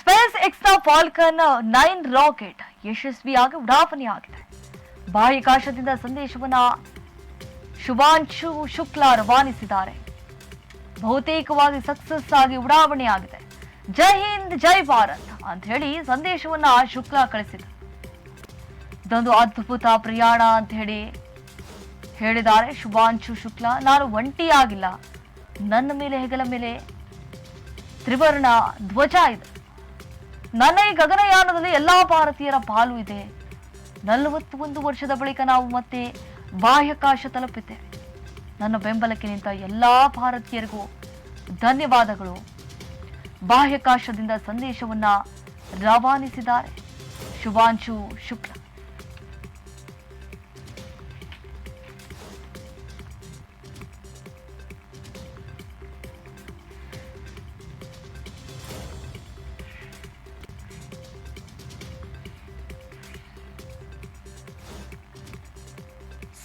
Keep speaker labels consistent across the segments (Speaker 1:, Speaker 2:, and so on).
Speaker 1: Space ಎಕ್ಸ್ನ Falcon nine rocket ಯಶಸ್ವಿಯಾಗಿ ಉಡಾವಣೆಯಾಗಿದೆ ಬಾಹ್ಯಾಕಾಶದಿಂದ ಸಂದೇಶವನ್ನ ಶುಭಾಂಶು ಶುಕ್ಲಾ ರವಾನಿಸಿದ್ದಾರೆ. ಬಹುತೇಕವಾಗಿ ಸಕ್ಸಸ್ ಆಗಿ ಉಡಾವಣೆಯಾಗಿದೆ ಜೈ ಹಿಂದ್, ಜೈ ಭಾರತ್ ಅಂತ ಹೇಳಿ ಸಂದೇಶವನ್ನ ಶುಕ್ಲಾ ಕಳಿಸಿದರು ಇದೊಂದು ಅದ್ಭುತ ಪ್ರಯಾಣ ಅಂತ ಹೇಳಿ ಹೇಳಿದ್ದಾರೆ. ಶುಭಾಂಶು ಶುಕ್ಲಾ, ನಾನು ಒಂಟಿಯಾಗಿಲ್ಲ. ನನ್ನ ಮೇಲೆ ಹೆಗಲ ಮೇಲೆ ತ್ರಿವರ್ಣ ಧ್ವಜ ಇದೆ. ನನ್ನ ಈ ಗಗನಯಾನದಲ್ಲಿ ಎಲ್ಲ ಭಾರತೀಯರ ಪಾಲು ಇದೆ. ನಲವತ್ತು ಒಂದು ವರ್ಷದ ಬಳಿಕ ನಾವು ಮತ್ತೆ ಬಾಹ್ಯಾಕಾಶ ತಲುಪಿದ್ದೇವೆ. ನನ್ನ ಬೆಂಬಲಕ್ಕೆ ನಿಂತ ಎಲ್ಲ ಭಾರತೀಯರಿಗೂ ಧನ್ಯವಾದಗಳು. ಬಾಹ್ಯಾಕಾಶದಿಂದ ಸಂದೇಶವನ್ನ ರವಾನಿಸಿದ್ದಾರೆ. Shubhanshu Shukla.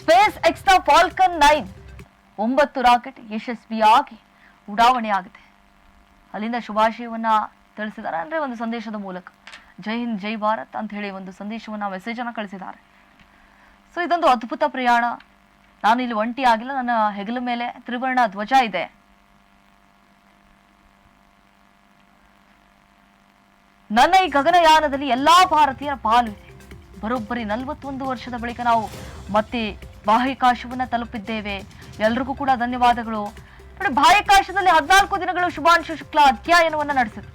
Speaker 1: Space extra Falcon nine ಒಂಬತ್ತು ರಾಕೆಟ್ ಯಶಸ್ವಿಯಾಗಿ ಉಡಾವಣೆ ಆಗಿದೆ. ಅಲ್ಲಿಂದ ಶುಭಾಶಯವನ್ನ ತಿಳಿಸಿದ್ದಾರೆ ಅಂದ್ರೆ ಒಂದು ಸಂದೇಶದ ಮೂಲಕ. ಜೈ ಹಿಂದ್, ಜೈ ಭಾರತ್ ಅಂತ ಹೇಳಿ ಒಂದು ಸಂದೇಶವನ್ನ ಮೆಸೇಜ್ ಅನ್ನ ಕಳಿಸಿದ್ದಾರೆ. ಸೊ ಇದೊಂದು ಅದ್ಭುತ ಪ್ರಯಾಣ. ನಾನು ಇಲ್ಲಿ ಒಂಟಿ ಆಗಿಲ್ಲ. ನನ್ನ ಹೆಗಲ ಮೇಲೆ ತ್ರಿವರ್ಣ ಧ್ವಜ ಇದೆ. ನನ್ನ ಈ ಗಗನಯಾನದಲ್ಲಿ ಎಲ್ಲಾ ಭಾರತೀಯರ ಪಾಲು ಇದೆ. ಬರೋಬ್ಬರಿ ನಲವತ್ತೊಂದು ವರ್ಷದ ಬಳಿಕ ನಾವು ಮತ್ತೆ ಬಾಹ್ಯಾಕಾಶವನ್ನ ತಲುಪಿದ್ದೇವೆ. ಎಲ್ರಿಗೂ ಕೂಡ ಧನ್ಯವಾದಗಳು. ನೋಡಿ, ಬಾಹ್ಯಾಕಾಶದಲ್ಲಿ ಹದಿನಾಲ್ಕು ದಿನಗಳು ಶುಭಾಂಶು ಶುಕ್ಲ ಅಧ್ಯಯನವನ್ನ ನಡೆಸಿದ್ರು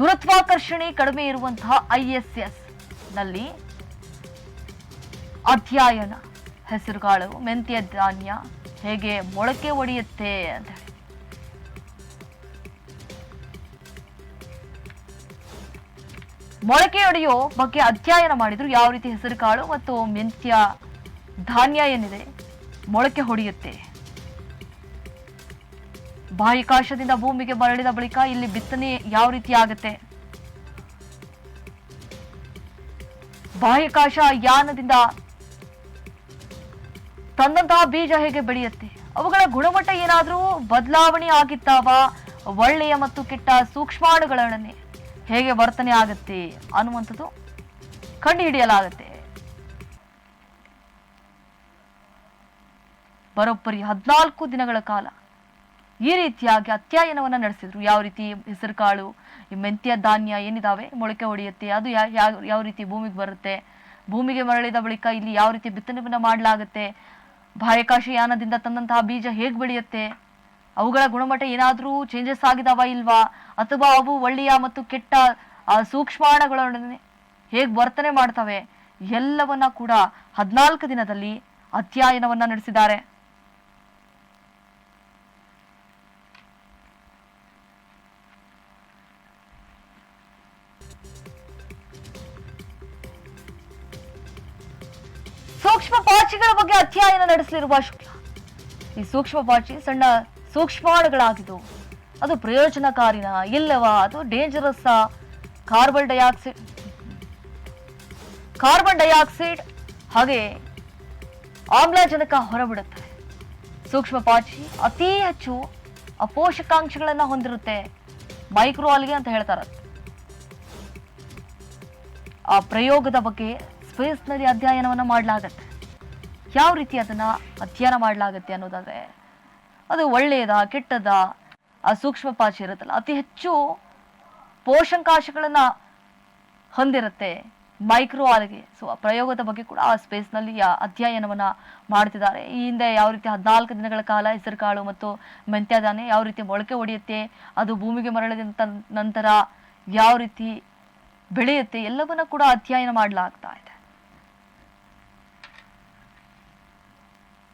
Speaker 1: ಗುರುತ್ವಾಕರ್ಷಣೆ ಕಡಿಮೆ ಇರುವಂತಹ ಐಎಸ್ಎಸ್ ಎಸ್ ಎಸ್ನಲ್ಲಿ ಅಧ್ಯಯನ ಹೆಸರುಕಾಳು ಮೆಂತ್ಯ ಧಾನ್ಯ ಹೇಗೆ ಮೊಳಕೆ ಒಡೆಯುತ್ತೆ ಅಂತ ಹೇಳಿ. ಮೊಳಕೆ ಒಡೆಯೋ ಬಗ್ಗೆ ಅಧ್ಯಯನ ಮಾಡಿದ್ರು ಯಾವ ರೀತಿ ಹೆಸರುಕಾಳು ಮತ್ತು ಮೆಂತ್ಯ ಧಾನ್ಯ ಏನಿದೆ? ಮೊಳಕೆ ಹೊಡೆಯುತ್ತೆ. ಬಾಹ್ಯಾಕಾಶದಿಂದ ಭೂಮಿಗೆ ಮರಳಿದ ಬಳಿಕ ಇಲ್ಲಿ ಬಿತ್ತನೆ ಯಾವ ರೀತಿ ಆಗುತ್ತೆ? ಬಾಹ್ಯಾಕಾಶ ಯಾನದಿಂದ ತಂದಂತಹ ಬೀಜ ಹೇಗೆ ಬೆಳೆಯುತ್ತೆ? ಅವುಗಳ ಗುಣಮಟ್ಟ ಏನಾದರೂ ಬದಲಾವಣೆ ಆಗಿದ್ದಾವ? ಒಳ್ಳೆಯ ಮತ್ತು ಕೆಟ್ಟ ಸೂಕ್ಷ್ಮಾಣುಗಳೊಡನೆ ಹೇಗೆ ವರ್ತನೆ ಆಗುತ್ತೆ ಅನ್ನುವಂಥದ್ದು ಕಂಡು ಬರೋಬ್ಬರಿ ಹದಿನಾಲ್ಕು ದಿನಗಳ ಕಾಲ ಈ ರೀತಿಯಾಗಿ ಅತ್ಯಯನವನ್ನು ನಡೆಸಿದ್ರು. ಯಾವ ರೀತಿ ಹೆಸರುಕಾಳು ಈ ಮೆಂತ್ಯ, ಧಾನ್ಯ ಏನಿದಾವೆ, ಮೊಳಕೆ ಹೊಡೆಯುತ್ತೆ ಅದು ಯಾವ ಯಾವ ರೀತಿ ಭೂಮಿಗೆ ಬರುತ್ತೆ, ಭೂಮಿಗೆ ಮರಳಿದ ಬಳಿಕ ಇಲ್ಲಿ ಯಾವ ರೀತಿ ಬಿತ್ತನೆವನ್ನ ಮಾಡಲಾಗುತ್ತೆ ಬಾಹ್ಯಾಕಾಶ ಯಾನದಿಂದ ತಂದಂತಹ ಬೀಜ ಹೇಗೆ ಬೆಳೆಯುತ್ತೆ, ಅವುಗಳ ಗುಣಮಟ್ಟ ಏನಾದರೂ ಚೇಂಜಸ್ ಆಗಿದಾವ ಇಲ್ವಾ, ಅಥವಾ ಅವು ಒಳ್ಳೆಯ ಮತ್ತು ಕೆಟ್ಟ ಸೂಕ್ಷ್ಮಾಣುಗಳೊಡನೆ ಹೇಗೆ ವರ್ತನೆ ಮಾಡ್ತವೆ, ಎಲ್ಲವನ್ನ ಕೂಡ ಹದಿನಾಲ್ಕು ದಿನದಲ್ಲಿ ಅಧ್ಯಯನವನ್ನ ನಡೆಸಿದ್ದಾರೆ. ಸೂಕ್ಷ್ಮ ಪಾಚಿಗಳ ಬಗ್ಗೆ ಅಧ್ಯಯನ ನಡೆಸಲಿರುವ ಶುಕ್ಲಾ. ಈ ಸೂಕ್ಷ್ಮ ಪಾಚಿ ಸಣ್ಣ ಸೂಕ್ಷ್ಮಾಣುಗಳಾಗಿದ್ದು, ಅದು ಪ್ರಯೋಜನಕಾರಿನ ಇಲ್ಲವಾ? ಅದು dangerous carbon dioxide carbon dioxide ಹಾಗೆ ಆಮ್ಲಜನಕ ಹೊರಬಿಡುತ್ತದೆ ಸೂಕ್ಷ್ಮ ಪಾಚಿ ಅತಿ ಹೆಚ್ಚು ಅಪೋಷಕಾಂಶಗಳನ್ನು ಹೊಂದಿರುತ್ತೆ. ಮೈಕ್ರೋ ಆಲ್ಗೆ ಅಂತ ಹೇಳ್ತಾರೆ ಆ ಪ್ರಯೋಗದ ಬಗ್ಗೆ ಸ್ಪೇಸ್ನಲ್ಲಿ ಅಧ್ಯಯನವನ್ನ ಮಾಡಲಾಗತ್ತೆ. ಯಾವ ರೀತಿ ಅದನ್ನ ಅಧ್ಯಯನ ಮಾಡಲಾಗತ್ತೆ ಅನ್ನೋದಾದ್ರೆ, ಅದು ಒಳ್ಳೆಯದ, ಕೆಟ್ಟದ, ಆ ಸೂಕ್ಷ್ಮ ಪಾಚಿ ಇರುತ್ತಲ್ಲ, ಅತಿ ಹೆಚ್ಚು ಪೋಷಕಾಂಶಗಳನ್ನ ಹೊಂದಿರುತ್ತೆ ಮೈಕ್ರೋ ಆಲ್ಗೆ. ಸೊ ಆ ಪ್ರಯೋಗದ ಬಗ್ಗೆ ಕೂಡ ಆ ಸ್ಪೇಸ್ನಲ್ಲಿ ಅಧ್ಯಯನವನ್ನ ಮಾಡ್ತಿದ್ದಾರೆ. ಈ ಹಿಂದೆ ಯಾವ ರೀತಿ ಹದಿನಾಲ್ಕು ದಿನಗಳ ಕಾಲ ಹೆಸರುಕಾಳು ಮತ್ತು ಮೆಂತ್ಯದಾನೆ ಯಾವ ರೀತಿ ಮೊಳಕೆ ಒಡೆಯುತ್ತೆ, ಅದು ಭೂಮಿಗೆ ಮರಳಿದ ನಂತರ ಯಾವ ರೀತಿ ಬೆಳೆಯುತ್ತೆ, ಎಲ್ಲವನ್ನ ಕೂಡ ಅಧ್ಯಯನ ಮಾಡಲಾಗ್ತಾ ಇದೆ.